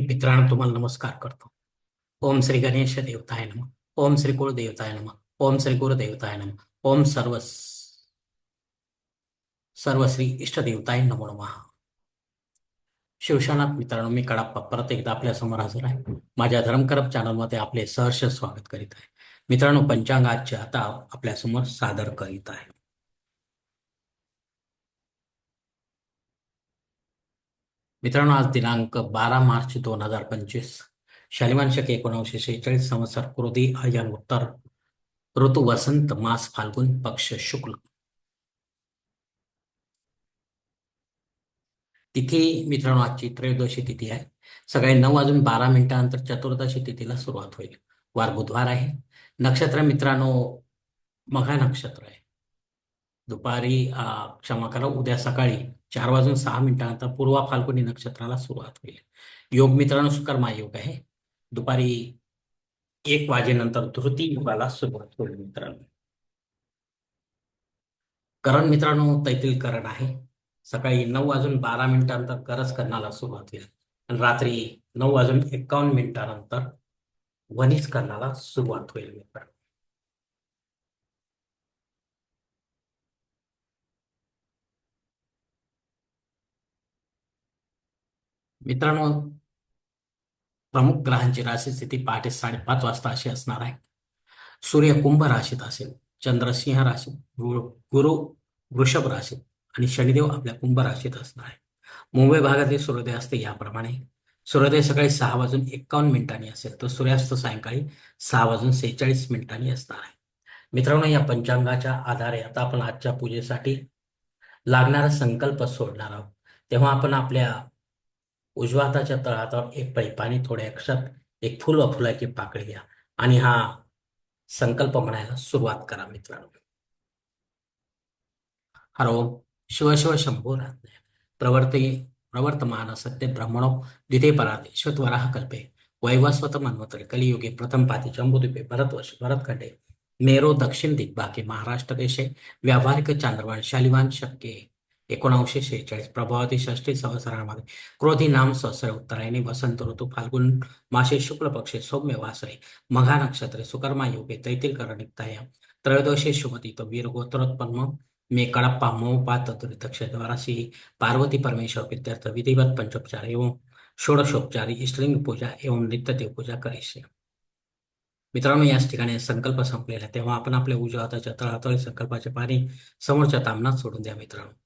मी मित्रांनो तुम्हाला नमस्कार करतो. ओम श्री गणेश देवताय नम. ओम श्री कुळ देवताय नम. ओम श्री गुरु देवताय नम. ओम सर्व सर्व श्री इष्ट देवताय नमो नमः. शिवशानात मित्रांनो मी कडाप्पा परत एकदा आपल्यासमोर हजर आहे. माझ्या धर्मकरप चॅनलमध्ये आपले सहर्ष स्वागत करीत आहे. मित्रांनो पंचांगाचे आता आपल्यासमोर सादर करीत आहे. मित्रांनो आज दिनांक बारा मार्च दोन हजार पंचवीस. शालिवान एकोणविशे एकोणीसशे शेहेचाळीस संवत्सर क्रोधी अयन उत्तर. ऋतू वसंत मास फाल्गुन पक्ष शुक्ल. तिथी मित्रांनो आजची त्रयोदशी तिथी आहे. सकाळी नऊ वाजून बारा मिनिटानंतर चतुर्दशी तिथीला सुरुवात होईल. वार बुधवार आहे. नक्षत्र मित्रांनो मघा नक्षत्र आहे. दुपारी क्षमा करा उद्या सकाळी चार वाजून सहा मिनिटानंतर पूर्वा फाल्गुनी नक्षत्राला सुरुवात होईल. योग मित्रांनो सुकर्मा योग आहे. दुपारी एक वाजेनंतर धृती युगाला सुरुवात होईल मित्रांनो. करण मित्रांनो तैतील करण आहे. सकाळी नऊ वाजून बारा मिनिटानंतर गरज करण्याला सुरुवात होईल. आणि रात्री नऊ वाजून एकावन्न मिनिटानंतर वनिज करण्याला सुरुवात होईल मित्रांनो. मित्रांनो प्रमुख ग्रहांची राशी स्थिती पहाटे साडेपाच वाजता अशी असणार आहे. सूर्य कुंभ राशीत असेल चंद्रसिंह राशी राशीत गुरु वृषभ राशीत आणि शनिदेव आपल्या कुंभ राशीत असणार आहे. मुंबई भागातील सूर्योदय असते याप्रमाणे. सूर्योदय सकाळी सहा वाजून एकावन्न मिनिटांनी असेल तर सूर्यास्त सायंकाळी सहा वाजून सेहेचाळीस मिनिटांनी असणार आहे. मित्रांनो या पंचांगाच्या आधारे आता आपण आजच्या पूजेसाठी लागणारा संकल्प सोडणार आहोत. तेव्हा आपण आपल्या उजव्या हाताच्या तळहातावर एक पैपाने थोड्या थोडे अक्षर एक फुल व फुलाची पाकळी घ्या. आणि हा संकल्प म्हणायला सुरुवात करा मित्रांनो. हरो शिव शिव शंभो रात्रे प्रवर्ते प्रवर्तमान सत्य ब्रह्मणो. द्वितीय परात. श्वतवराह कल्पे. वैवस्वत मन्वतरे कलियुगे प्रथम पाती. जम्बुद्वीपे. भरतवर्ष. भरतखंडे. मेरो दक्षिण दिग्भागे. महाराष्ट्र देशे. व्यावहारिक चांद्रवान. शालिवान शक्य एकोणीसशे शेहेचाळीस प्रभावती षष्टी सहस्रामध्ये. क्रोधी नाम सहस्र उत्तरायणी वसंत ऋतू फाल्गुन मासे शुक्ल पक्षे सौम्य वासरे मघा नक्षत्रे सुकर्मा योगे तैतील करणिकताया त्रयोदशी शुभती तो वीर गोत्रोत्पन्न मे कड़प्पा मोपा तत्रित क्षेत्रवारासी पार्वती परमेश्वर विद्यार्थ विधिवत पंचोपचार एवं षोडशोपचारी इष्टलिंग पूजा एवं नित्यदेव पूजा करीशे मित्रांनो याच ठिकाणी संकल्प संपलेला तेव्हा आपण आपल्या उजव्या हाताच्या तळहाताळी संकल्पाचे पाणी समोरच्या तामनात सोडून द्या मित्रांनो.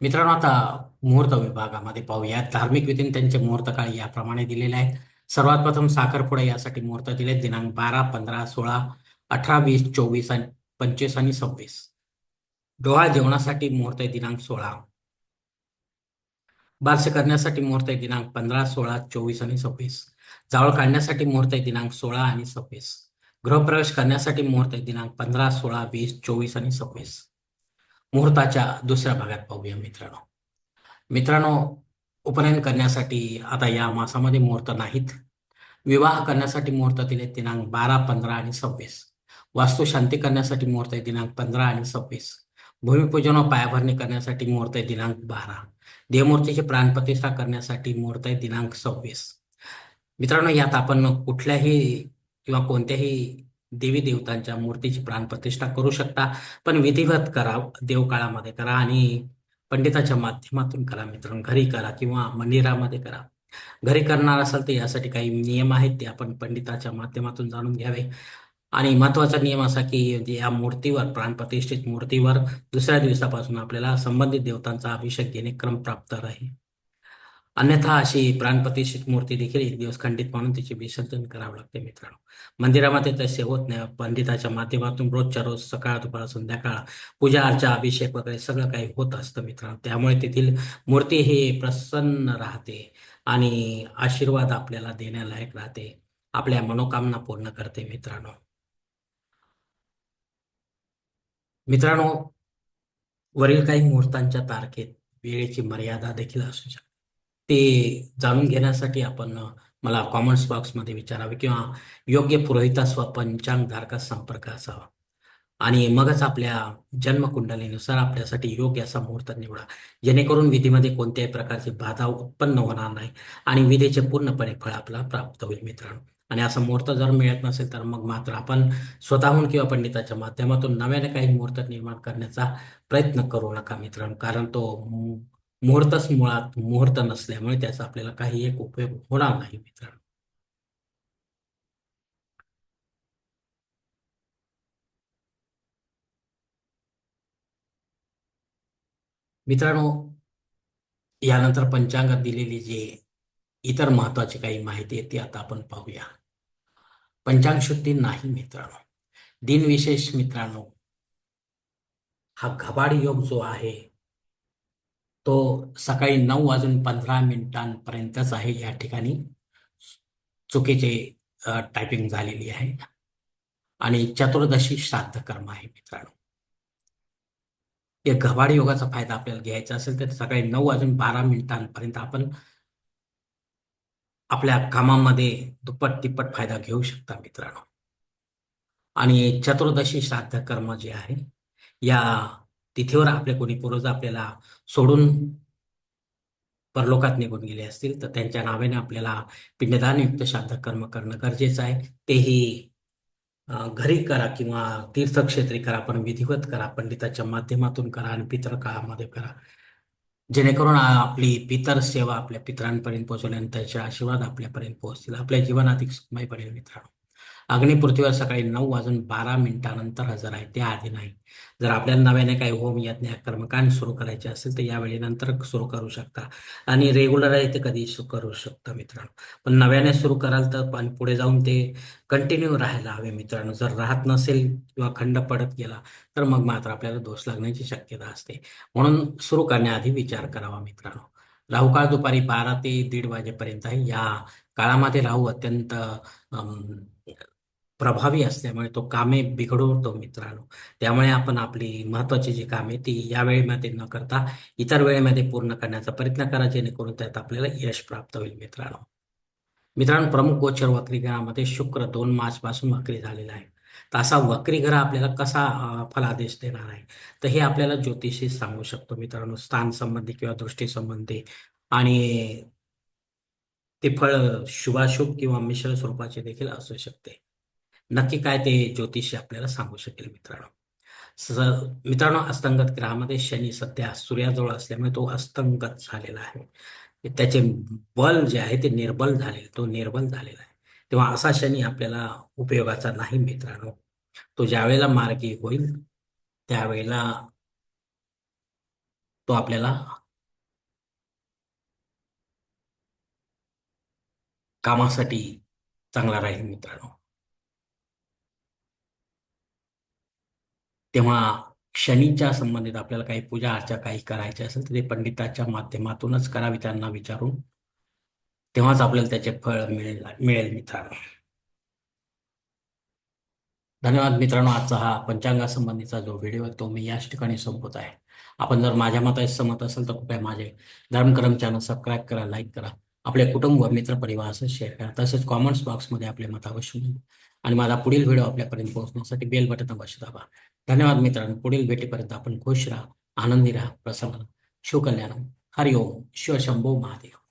मित्रांनो आता मुहूर्त विभागामध्ये पाहूया धार्मिक विधीने त्यांचे मुहूर्त काळ याप्रमाणे दिलेले आहेत. सर्वात प्रथम साखरपुडा यासाठी मुहूर्त दिले. दिनांक बारा पंधरा सोळा अठरा वीस चोवीस आणि पंचवीस आणि सव्वीस. डोहाळ जेवणासाठी मुहूर्त दिनांक सोळा. बारसे करण्यासाठी मुहूर्त दिनांक पंधरा सोळा चोवीस आणि सव्वीस. जावळ काढण्यासाठी मुहूर्त दिनांक सोळा आणि सव्वीस. गृहप्रवेश करण्यासाठी मुहूर्त दिनांक पंधरा सोळा वीस चोवीस आणि सव्वीस. मुहूर्ताच्या दुसऱ्या भागात पाहूया मित्रांनो. मित्रांनो उपनयन करण्यासाठी आता या मासामध्ये मुहूर्त नाहीत. विवाह करण्यासाठी मुहूर्त दिले दिनांक बारा पंधरा आणि सव्वीस. वास्तू शांती करण्यासाठी मुहूर्त आहे दिनांक पंधरा आणि सव्वीस. भूमिपूजन व पायाभरणी करण्यासाठी मुहूर्त आहे दिनांक बारा. देवमूर्तीची प्राणप्रतिष्ठा करण्यासाठी मुहूर्त आहे दिनांक सव्वीस. मित्रांनो यात आपण कुठल्याही किंवा कोणत्याही देवी देवतांच्या मूर्तीची प्राणप्रतिष्ठा करू शकता. पण विधिवत करा देवकाळामध्ये करा आणि पंडिताच्या माध्यमातून करा मित्रांनो. घरी करा किंवा मंदिरामध्ये करा. घरी करणार असाल तर यासाठी काही नियम आहेत ते आपण पंडिताच्या माध्यमातून जाणून घ्यावे. आणि महत्त्वाचा नियम असा की या मूर्तीवर प्राणप्रतिष्ठित मूर्तीवर दुसऱ्या दिवसापासून आपल्याला संबंधित देवतांचा अभिषेक घेणे क्रम प्राप्त राहील. अन्यथा अशी प्राणप्रतिष्ठित मूर्ती देखील एक दिवस खंडित म्हणून तिचे विसर्जन करावं लागते मित्रांनो. मंदिरामध्ये तसे होत नाही. पंडिताच्या माध्यमातून रोजच्या रोज सकाळ दुपार संध्याकाळ पूजा अर्चा अभिषेक वगैरे सगळं काही होत असतं मित्रांनो. त्यामुळे तेथील मूर्ती ही प्रसन्न राहते आणि आशीर्वाद आपल्याला देण्यालायक राहते. आपल्या मनोकामना पूर्ण करते मित्रांनो. मित्रांनो वरील काही मुहूर्तांच्या तारखेत वेळेची मर्यादा देखील असू शकते. ते जाणून घेण्यासाठी आपण मला कॉमेंट्स बॉक्समध्ये विचारावे किंवा योग्य पुरोहितास व पंचांग धारकास संपर्क असावा आणि मगच आपल्या जन्मकुंडलीनुसार आपल्यासाठी योग्य असा मुहूर्त निवडा. जेणेकरून विधीमध्ये कोणत्याही प्रकारची बाधा उत्पन्न होणार नाही आणि विधीचे पूर्णपणे फळ आपला प्राप्त होईल मित्रांनो. आणि असा मुहूर्त जर मिळत नसेल तर मग मात्र आपण स्वतःहून किंवा पंडिताच्या माध्यमातून नव्याने काही मुहूर्त निर्माण करण्याचा प्रयत्न करू नका मित्रांनो. कारण तो मुहूर्तच मुळात मुहूर्त नसल्यामुळे त्याचा आपल्याला काही एक उपयोग होणार नाही मित्रांनो. मित्रांनो यानंतर पंचांगात दिलेली जी इतर महत्वाची काही माहिती आहे ती आता आपण पाहूया. पंचांग शुद्धी नाही मित्रांनो. दिनविशेष मित्रांनो हा घबाड योग जो आहे तो सकाळी नऊ वाजून पंधरा मिनिटांपर्यंतच आहे या ठिकाणी. चुकीचे टायपिंग झालेली आहे. आणि चतुर्दशी श्राद्ध कर्म आहे मित्रांनो. या घबाड योगाचा फायदा आपल्याला घ्यायचा असेल तर सकाळी नऊ वाजून बारा मिनिटांपर्यंत आपण आपल्या कामामध्ये दुप्पट तिप्पट फायदा घेऊ शकता मित्रांनो. आणि चतुर्दशी श्राद्ध कर्म जे आहे या तिथेवर आपले कोणी पूर्वज आपल्याला सोडून परलोकात निघून गेले असतील तर त्यांच्या नावाने आपल्याला पिंडदानयुक्त श्राद्ध कर्म करणं गरजेचं आहे. तेही घरी करा किंवा तीर्थक्षेत्री करा पण विधिवत करा पंडिताच्या माध्यमातून करा आणि पितर काळामध्ये करा. जेणेकरून आपली पितर सेवा आपल्या पितरांपर्यंत पोहोचवल्यानंतर त्यांचे आशीर्वाद आपल्यापर्यंत पोहोचतील. आपल्या जीवन अधिक सुखमय पडेल मित्रांनो. अग्निपृथ्वीवर सकाळी नऊ वाजून बारा मिनिटानंतर हजर आहे. त्या आधी नाही. जर आपल्याला नव्याने काही होम यज्ञ कर्मकांड सुरू करायचे असेल तर यावेळी नंतर सुरू करू शकता. आणि रेग्युलर आहे ते कधी करू शकता मित्रांनो. पण नव्याने सुरू कराल तर पण पुढे जाऊन ते कंटिन्यू राहायला हवे मित्रांनो. जर राहत नसेल किंवा खंड पडत गेला तर मग मात्र आपल्याला दोष लागण्याची शक्यता असते. म्हणून सुरू करण्याआधी विचार करावा मित्रांनो. राहुकाळ दुपारी बारा ते दीड वाजेपर्यंत आहे. या काळामध्ये राहू अत्यंत प्रभावी असल्यामुळे तो कामे बिघडवतो मित्रांनो. त्यामुळे आपण आपली महत्वाची जी कामे ती या वेळेमध्ये न करता इतर वेळेमध्ये पूर्ण करण्याचा प्रयत्न करा जेणेकरून त्यात आपल्याला यश प्राप्त होईल मित्रांनो. मित्रांनो प्रमुख गोचर वक्रीग्रहामध्ये शुक्र दोन मार्च पासून वक्री झालेला आहे. तर असा वक्रीग्रह आपल्याला कसा फलादेश देणार आहे? तर हे आपल्याला ज्योतिषी सांगू शकतो मित्रांनो. स्थान संबंधी किंवा दृष्टी संबंधी आणि ते फळ शुभाशुभ किंवा मिश्र स्वरूपाचे देखील असू शकते. नक्की काय ते ज्योतिषी आपल्याला सांगू शकेल मित्रांनो. मित्रांनो अस्तंगत ग्रहामध्ये शनी सध्या सूर्याजवळ असल्यामुळे तो अस्तंगत झालेला आहे. त्याचे बल जे आहे ते निर्बल झालेले तो निर्बल झालेला आहे. तेव्हा असा शनी आपल्याला उपयोगाचा नाही मित्रांनो. तो ज्यावेळेला मार्गी होईल त्यावेळेला तो आपल्याला कामासाठी चांगला राहील मित्रांनो. तेव्हा शनीच्या संबंधित आपल्याला काही पूजा अर्चा काही करायची असेल तर ते पंडिताच्या माध्यमातूनच करावी त्यांना विचारून तेव्हाच आपल्याला त्याचे फळ मिळेल मिळेल मित्रांनो. धन्यवाद मित्रांनो आजचा हा पंचांगासंबंधीचा जो व्हिडिओ आहे तो मी याच ठिकाणी संपत आहे. आपण जर माझ्या मताशी सहमत असेल तर कृपया माझे धर्मकरम चॅनल सबस्क्राईब करा लाईक करा. आपले कुटुंब मित्र परिवार शेअर करा. तसेच कॉमेंट्स बॉक्समध्ये आपले मत अवश्य आणि माझा पुढील व्हिडिओ आपल्यापर्यंत पोहोचण्यासाठी बेल बटन अवश्य दाबा. धन्यवाद मित्रांनो. पुढील भेटीपर्यंत आपण खुश राहा आनंदी राहा प्रसन्न शिवकल्याण हरिओम. शिवशंभो महादेव.